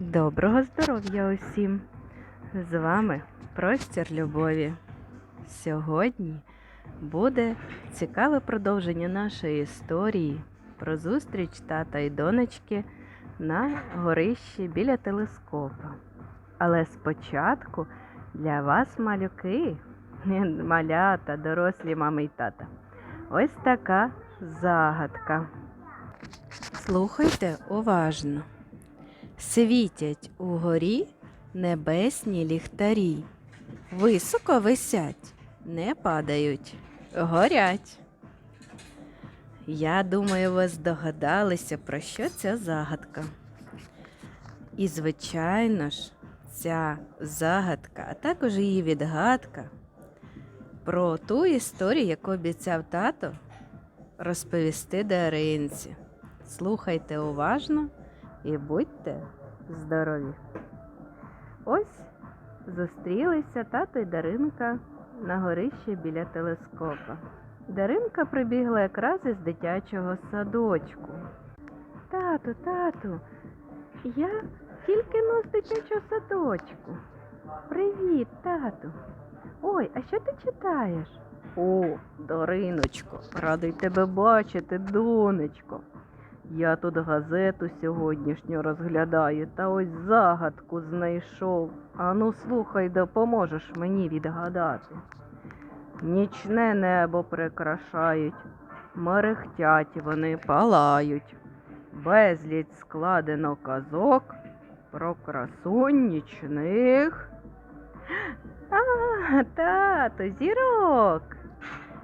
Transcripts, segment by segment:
Доброго здоров'я усім! З вами Простір Любові. Сьогодні буде цікаве продовження нашої історії про зустріч тата і донечки на горищі біля телескопа. Але спочатку для вас, малюки, малята, дорослі мами й тата. Ось така загадка. Слухайте уважно. Світять угорі небесні ліхтарі. Високо висять, не падають, горять. Я думаю, ви здогадалися, про що ця загадка. І, звичайно ж, ця загадка, а також її відгадка про ту історію, яку обіцяв тато розповісти Даринці. Слухайте уважно і будьте здорові. Ось зустрілися тато й Даринка на горищі біля телескопа. Даринка прибігла якраз із дитячого садочку. Тату, тату, я тільки но з дитячого садочку. Привіт, тату. Ой, а що ти читаєш? О, Дариночко, радий тебе бачити, донечко. Я тут газету сьогоднішню розглядаю та ось загадку знайшов. Ану, слухай, допоможеш мені відгадати. Нічне небо прикрашають, мерехтять вони палають. Безліч складено казок про красунь нічних. А, тату, зірок.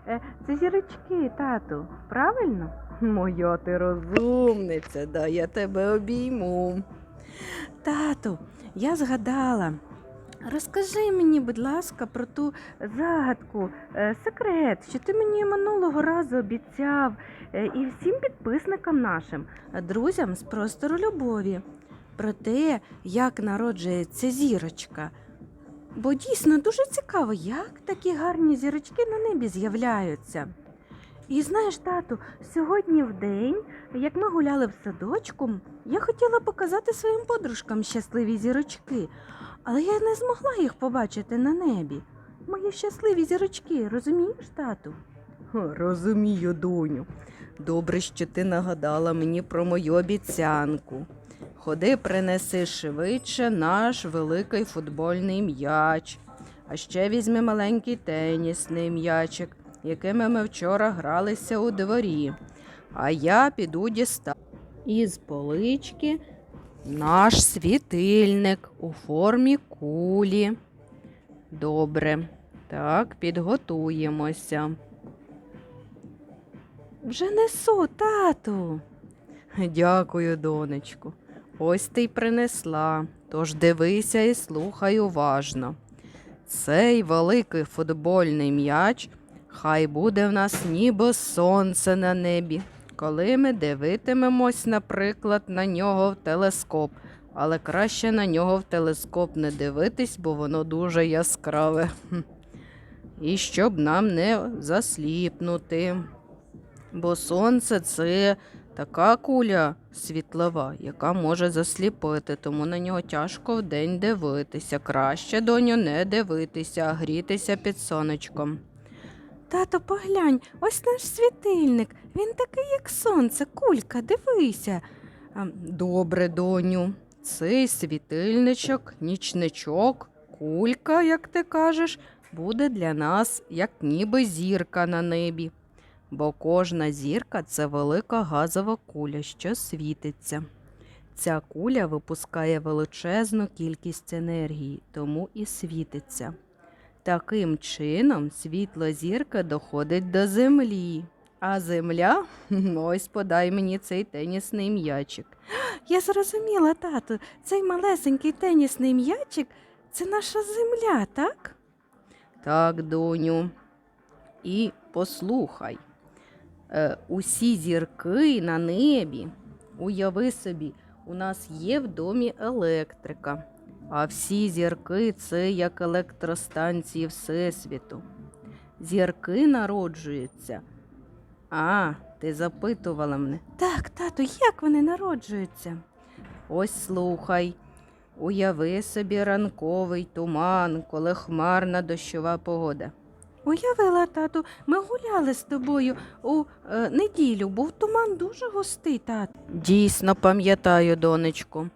Е, Це зірочки, тату, правильно? Моя ти розумниця, да я тебе обійму. Тату, я згадала. Розкажи мені, будь ласка, про ту загадку, е, секрет, що ти мені минулого разу обіцяв е, і всім підписникам нашим, друзям з простору любові, про те, як народжується зірочка. Бо дійсно дуже цікаво, як такі гарні зірочки на небі з'являються. І знаєш, тату, сьогодні в день, як ми гуляли в садочку, я хотіла показати своїм подружкам щасливі зірочки, але я не змогла їх побачити на небі. Мої щасливі зірочки, розумієш, тату? Розумію, доню. Добре, що ти нагадала мені про мою обіцянку. Ходи, принеси швидше наш великий футбольний м'яч. А ще візьми маленький тенісний м'ячик, якими ми вчора гралися у дворі. А я піду дістати із полички наш світильник у формі кулі. Добре. Так, підготуємося. Вже несу, тату. Дякую, донечку. Ось ти й принесла. Тож дивися і слухай уважно. Цей великий футбольний м'яч хай буде в нас ніби сонце на небі, коли ми дивитимемось, наприклад, на нього в телескоп. Але краще на нього в телескоп не дивитись, бо воно дуже яскраве. І щоб нам не засліпнути. Бо сонце це така куля світлова, яка може засліпити, тому на нього тяжко вдень дивитися. Краще доню не дивитися, а грітися під сонечком. Тато, поглянь, ось наш світильник. Він такий, як сонце, кулька, дивися. Добре, доню. Цей світильничок, нічничок, кулька, як ти кажеш, буде для нас як ніби зірка на небі. Бо кожна зірка це велика газова куля, що світиться. Ця куля випускає величезну кількість енергії, тому і світиться. Таким чином світло зірка доходить до землі. А земля, ось подай мені цей тенісний м'ячик. Я зрозуміла, тату, цей малесенький тенісний м'ячик це наша земля, так? Так, доню. І послухай. Е, усі зірки на небі. Уяви собі, у нас є в домі електрика, а всі зірки це як електростанції Всесвіту. Зірки народжуються. А, ти запитувала мене. Так, тату, як вони народжуються? Ось слухай. Уяви собі ранковий туман, коли хмарна дощова погода. Уявила, тату, ми гуляли з тобою у е, неділю. Був туман дуже густий, тату. Дійсно пам'ятаю, донечку.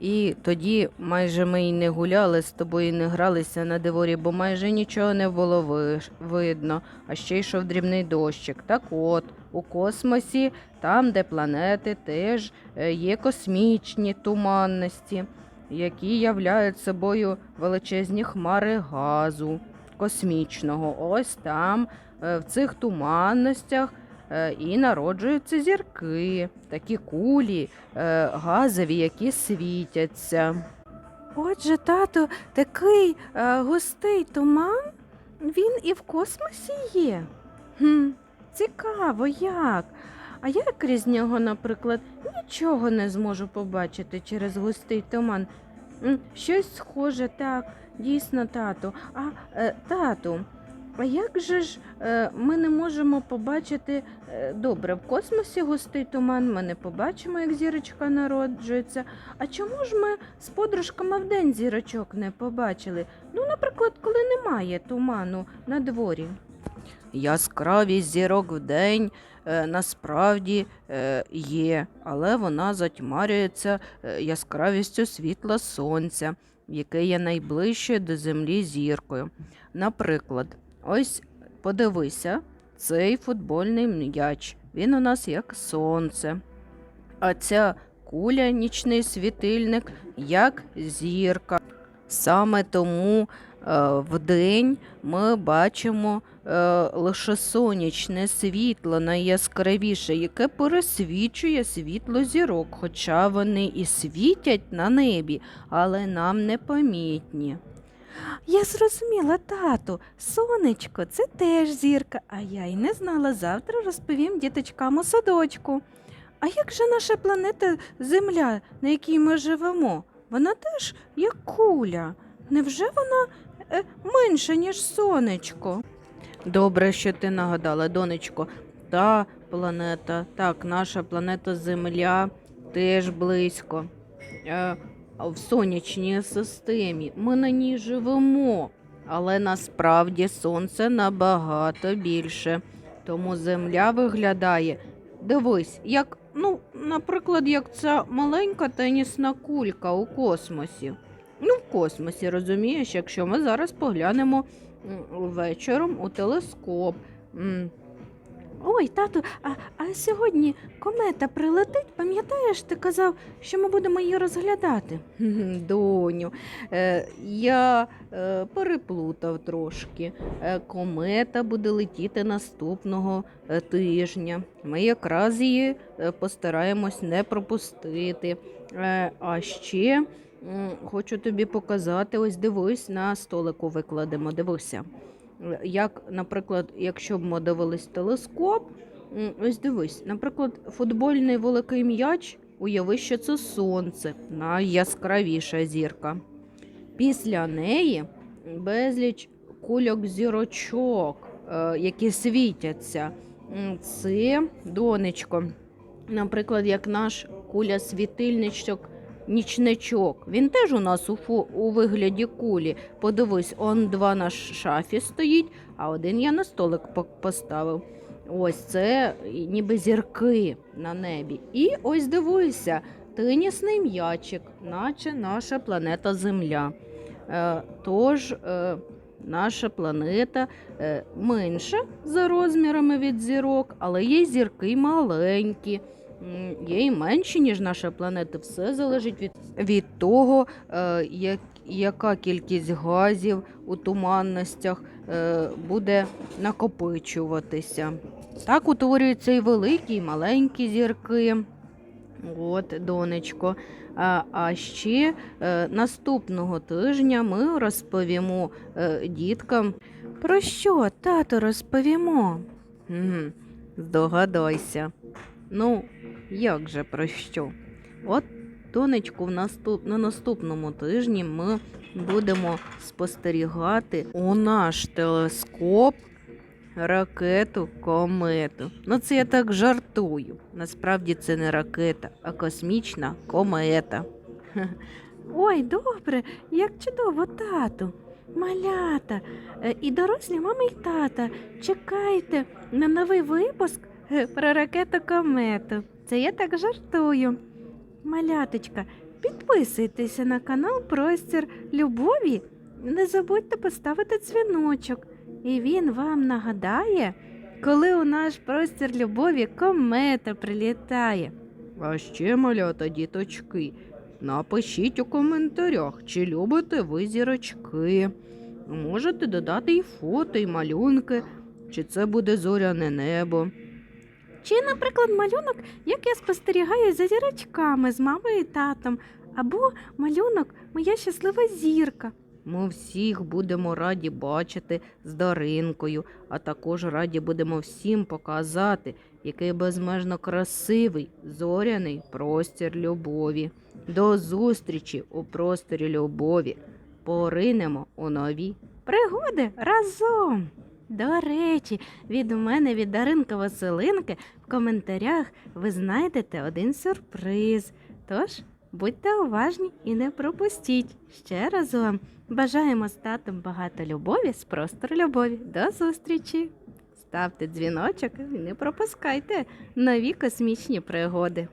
І тоді майже ми й не гуляли з тобою, і не гралися на дворі, бо майже нічого не було видно, а ще йшов дрібний дощик. Так от, у космосі, там, де планети, теж е, є космічні туманності, які являють собою величезні хмари газу космічного. Ось там, е, в цих туманностях, і народжуються зірки, такі кулі, е, газові, які світяться. Отже, тато, такий е, густий туман, він і в космосі є. Хм, цікаво, як. А я крізь нього, наприклад, нічого не зможу побачити через густий туман. Щось схоже, так, дійсно, тату. А е, тату, а як же ж е, ми не можемо побачити е, добре, в космосі густий туман, ми не побачимо, як зірочка народжується. А чому ж ми з подружками вдень зірочок не побачили? Ну, наприклад, коли немає туману на дворі. Яскравість зірок вдень е, насправді є, але вона затьмарюється яскравістю світла сонця, яке є найближчою до землі зіркою. Наприклад, ось подивися, цей футбольний м'яч. Він у нас як сонце. А ця куля, нічний світильник, як зірка. Саме тому е, вдень ми бачимо е, лише сонячне світло найяскравіше, яке пересвічує світло зірок, хоча вони і світять на небі, але нам непомітні. Я зрозуміла, тату, сонечко, це теж зірка, а я й не знала. Завтра розповім діточкам у садочку. А як же наша планета Земля, на якій ми живемо? Вона теж як куля. Невже вона е, менша, ніж сонечко? Добре, що ти нагадала, донечко. Та планета, так, наша планета Земля теж близько. Е, в сонячній системі ми на ній живемо, але насправді сонце набагато більше. Тому Земля виглядає. Дивись, як, ну, наприклад, як ця маленька тенісна кулька у космосі. Ну, в космосі, розумієш, якщо ми зараз поглянемо вечором у телескоп. Ой, тату, а, а сьогодні комета прилетить, пам'ятаєш, ти казав, що ми будемо її розглядати? Доню, е, я е, переплутав трошки. Е, комета буде летіти наступного е, тижня. Ми якраз її е, постараємось не пропустити. Е, а ще м, хочу тобі показати, ось дивись, на столику викладемо, дивися. Як, наприклад, якщо б ми дивились телескоп, ось дивись, наприклад, футбольний великий м'яч, уяви, що це сонце, найяскравіша зірка. Після неї безліч кульок зірочок, е, які світяться. Це донечко. Наприклад, як наш куля світильничок нічничок. Він теж у нас у, фо- у вигляді кулі. Подивись, он два на шафі стоїть, а один я на столик поставив. Ось це ніби зірки на небі. І ось дивися, тенісний м'ячик, наче наша планета Земля. Е, тож е, наша планета е, менша за розмірами від зірок, але є зірки маленькі. Є і менші, ніж наша планета. Все залежить від, від того, е, як, яка кількість газів у туманностях е, буде накопичуватися. Так утворюються і великі, і маленькі зірки. От, донечко. А, ще е, наступного тижня ми розповімо діткам. Про що, тато, розповімо? Здогадайся. Ну, як же про що? От, донечку, в наступ... на наступному тижні ми будемо спостерігати у наш телескоп ракету комету. Ну, це я так жартую. Насправді це не ракета, а космічна комета. Ой, добре, як чудово, тату. Малята е, і дорослі мами й тата. Чекайте на новий випуск про ракету комету. Це я так жартую. Маляточка, підписуйтеся на канал Простір Любові. Не забудьте поставити дзвіночок, і він вам нагадає, коли у наш простір любові комета прилітає. А ще, малята, діточки, напишіть у коментарях, чи любите ви зірочки. Можете додати і фото, і малюнки, чи це буде зоряне небо. Чи, наприклад, малюнок, як я спостерігаю за зірочками з мамою і татом, або малюнок Моя щаслива зірка. Ми всіх будемо раді бачити з Даринкою, а також раді будемо всім показати, який безмежно красивий зоряний простір любові. До зустрічі у просторі любові. Поринемо у нові пригоди разом. До речі, від мене від Даринки Василинки в коментарях ви знайдете один сюрприз. Тож будьте уважні і не пропустіть. Ще раз вам бажаємо з багато любові з простору любові. До зустрічі! Ставте дзвіночок і не пропускайте нові космічні пригоди.